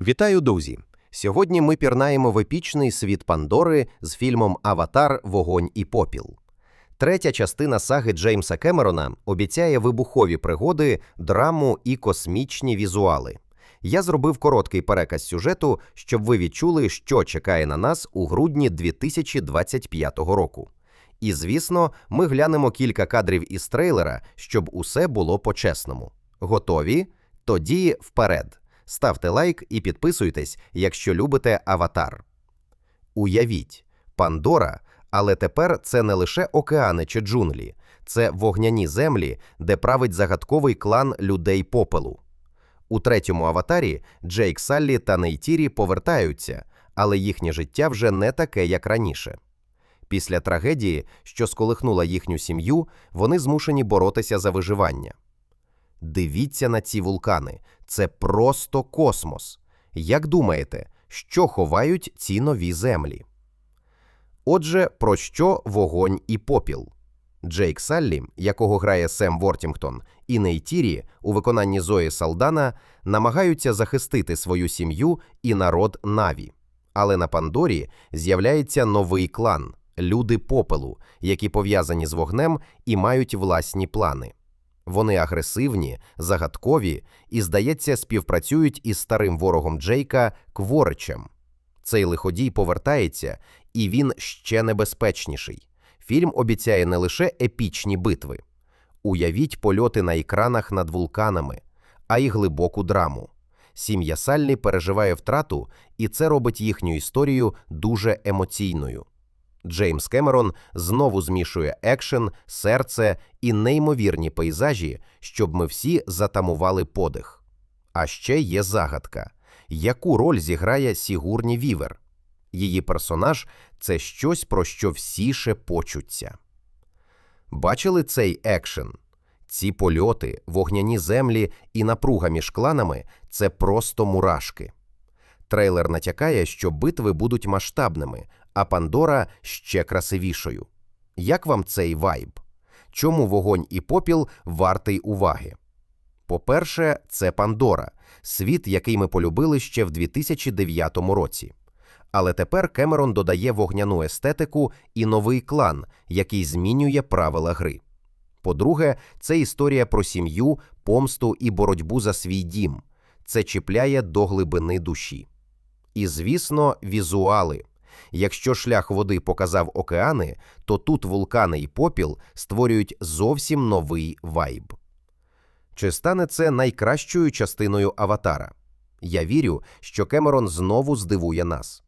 Вітаю, друзі! Сьогодні ми пірнаємо в епічний світ Пандори з фільмом Аватар Вогонь і попіл. Третя частина саги Джеймса Кемерона обіцяє вибухові пригоди, драму і космічні візуали. Я зробив короткий переказ сюжету, щоб ви відчули, що чекає на нас у грудні 2025 року. І звісно, ми глянемо кілька кадрів із трейлера, щоб усе було по-чесному. Готові? Тоді вперед. Ставте лайк і підписуйтесь, якщо любите аватар. Уявіть, Пандора, але тепер це не лише океани чи джунглі, це вогняні землі, де править загадковий клан людей попелу. У третьому аватарі Джейк Саллі та Нейтірі повертаються, але їхнє життя вже не таке, як раніше. Після трагедії, що сколихнула їхню сім'ю, вони змушені боротися за виживання. Дивіться на ці вулкани, це просто космос. Як думаєте, що ховають ці нові землі? Отже, про що вогонь і попіл? Джейк Саллі, якого грає Сем Вортінгтон, і Нейтірі у виконанні Зої Салдана намагаються захистити свою сім'ю і народ Наві. Але на Пандорі з'являється новий клан люди попелу, які пов'язані з вогнем і мають власні плани. Вони агресивні, загадкові і, здається, співпрацюють із старим ворогом Джейка Кворичем. Цей лиходій повертається, і він ще небезпечніший. Фільм обіцяє не лише епічні битви. Уявіть польоти на екранах над вулканами, а й глибоку драму. Сім'я Саллі переживає втрату, і це робить їхню історію дуже емоційною. Джеймс Кемерон знову змішує екшен, серце і неймовірні пейзажі, щоб ми всі затамували подих. А ще є загадка яку роль зіграє Сігурні Вівер? Її персонаж це щось, про що всі шепочуться. Бачили цей екшен? Ці польоти, вогняні землі і напруга між кланами це просто мурашки. Трейлер натякає, що битви будуть масштабними, а Пандора ще красивішою. Як вам цей вайб? Чому вогонь і попіл вартий уваги? По-перше, це Пандора, світ, який ми полюбили ще в 2009 році. Але тепер Кемерон додає вогняну естетику і новий клан, який змінює правила гри. По-друге, це історія про сім'ю, помсту і боротьбу за свій дім. Це чіпляє до глибини душі. І, звісно, візуали. Якщо шлях води показав океани, то тут вулкани і попіл створюють зовсім новий вайб. Чи стане це найкращою частиною аватара? Я вірю, що Кемерон знову здивує нас.